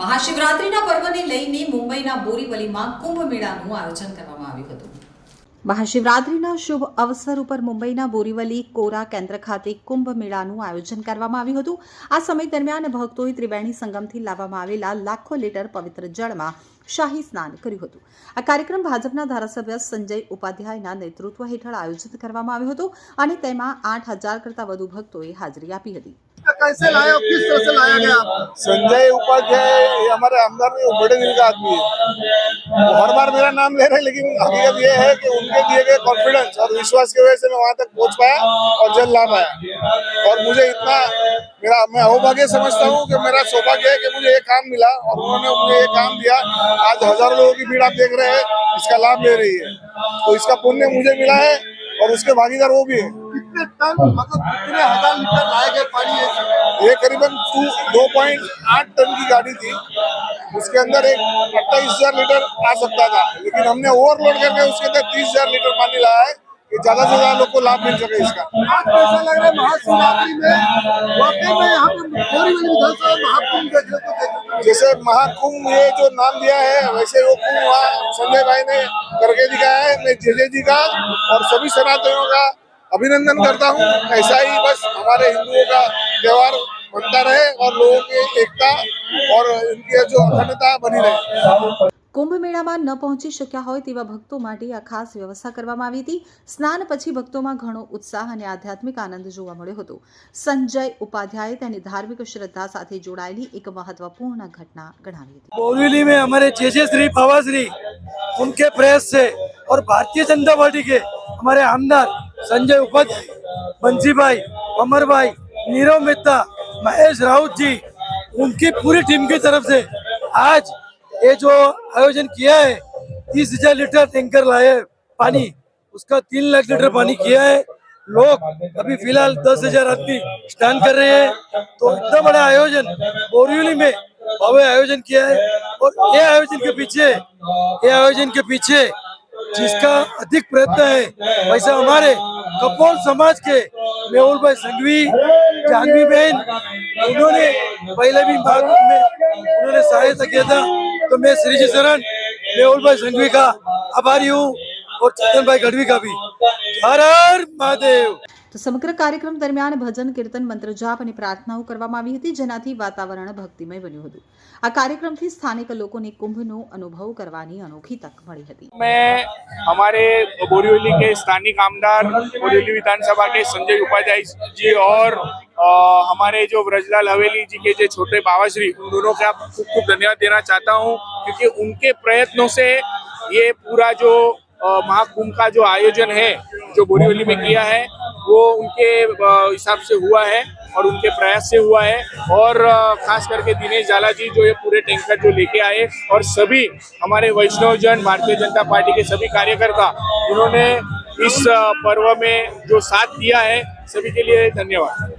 મહાશિવરાત્રિના પર્વને લઈને મુંબઈના બોરીવલીમાં કુંભ મેળાનું આયોજન કરવામાં આવ્યું હતું. મહાશિવરાત્રિના શુભ અવસર ઉપર મુંબઈના બોરીવલી કોરા કેન્દ્ર ખાતે કુંભ મેળાનું આયોજન કરવામાં આવ્યું હતું. આ સમય દરમિયાન ભક્તોએ ત્રિવેણી સંગમથી લાવવામાં આવેલા લાખો લીટર પવિત્ર જળમાં શાહી સ્નાન કર્યું હતું. આ કાર્યક્રમ ભાજપના ધારાસભ્ય સંજય ઉપાધ્યાયના નેતૃત્વ હેઠળ આયોજિત કરવામાં આવ્યો હતો અને તેમાં આઠ હજાર કરતાં વધુ ભક્તોએ હાજરી આપી હતી. कैसे लाया और किस तरह से लाया गया? संजय उपाध्याय हमारे आमदार में बड़े दिल का आदमी है। हर बार मेरा नाम ले रहे लेकिन हकीकत ये है कि उनके दिए गए कॉन्फिडेंस और विश्वास की वजह से मैं वहाँ तक पहुँच पाया और जल ला पाया। और मुझे इतना मेरा, मैं अहोभाग्य समझता हूँ कि मेरा सौभाग्य है कि मुझे ये काम मिला और उन्होंने मुझे ये काम दिया। आज हज़ारों लोगों की भीड़ आप देख रहे हैं, इसका लाभ ले रही है। तो इसका पुण्य मुझे मिला है और उसके भागीदार वो भी है। टन मतलब कितने हज़ार लीटर लाए गए पानी है ये करीबन टू दो पॉइंट आठ टन की गाड़ी थी। उसके अंदर एक अट्ठाईस हज़ार लीटर आ सकता था। लेकिन हमने ओवरलोड करके उसके अंदर तीस हज़ार लीटर पानी लाया है कि ज़्यादा से ज़्यादा लोग को लाभ मिल सके इसका। आज कैसा लग रहा है महाशिवरात्रि में वाकई में यहाँ पे विधानसभा महाकुंभ देखने को देखने जैसे महाकुंभ ये जो नाम दिया है वैसे वो कुंभ वहाँ संजय भाई ने करके दिखाया है। मैं जे जे का और सभी सनातनियों का अभिनंदन करता हूँ ऐसा ही बस हमारे हिंदुओं का त्योहार बनता रहे और लोगों की एकता और इनकी जो अखंडता बनी रहे કુંભ મેળામાં ન પહોંચી શક્યા હોય તેવા ભક્તો માટે આ ખાસ વ્યવસ્થા કરવામાં આવી હતી સ્નાન પછી ભક્તોમાં ઘણો ઉત્સાહ અને આધ્યાત્મિક આનંદ જોવા મળ્યો હતો સંજય ઉપાધ્યાયે તેની ધાર્મિક શ્રદ્ધા સાથે જોડાયેલી એક મહત્વપૂર્ણ घटना ગણાવી હતી बोरीवली में हमारे जे जे श्री बाबा श्री उनके प्रेस से और भारतीय जनता पार्टी के हमारे आमदार संजय उपाध्याय बंसी भाई अमर भाई नीरव मेहता, महेश राउत जी, उनकी पूरी टीम की तरफ़ से आज ये जो आयोजन किया है, तीस हज़ार लीटर टैंकर लाए पानी, उसका तीन लाख लीटर पानी किया है। लोग अभी फ़िलहाल दस हज़ार आदमी स्नान कर रहे हैं। तो इतना बड़ा आयोजन बोरीवली में भव्य आयोजन किया है और ये आयोजन के पीछे, ये आयोजन के पीछे जिसका अधिक प्रयत्न है, वैसे हमारे कपोल समाज के मेहुल भाई संघवी, जानवी बहन, उन्होंने पहले भी भाग में उन्होंने सहायता किया था। तो मैं श्री जी शरण, मेहुल भाई संघवी का आभारी हूँ और चंदन भाई गढ़वी का भी। हर हर महादेव। સમગ્ર કાર્યક્રમ દરમિયાન ભજન કીર્તન મંત્ર જાપ અને પ્રાર્થનાઓ કરવામાં આવી હતી જેનાથી વાતાવરણ ભક્તિમય બન્યું હતું આ કાર્યક્રમથી સ્થાનિક લોકોને કુંભનો અનુભવ કરવાની અનોખી તક મળી હતી में हमारे बोरीवली के स्थानिक आमदार बोरीवली विधानसभा के संजय उपाध्याय जी और अ, हमारे जो ब्रजलाल हवेली जी के जो छोटे बाबाश्री उन दोनों का खूब खूब धन्यवाद देना चाहता हूँ क्योंकि उनके प्रयत्नों से ये पूरा जो अ, महाकुंभ का जो आयोजन है जो बोरीवली में किया है वो उनके हिसाब से हुआ है और उनके प्रयास से हुआ है। और खास करके दिनेश झाला जी जो ये पूरे टैंकर जो लेके आए और सभी हमारे वैष्णवजन भारतीय जनता पार्टी के सभी कार्यकर्ता, उन्होंने इस पर्व में जो साथ दिया है, सभी के लिए धन्यवाद।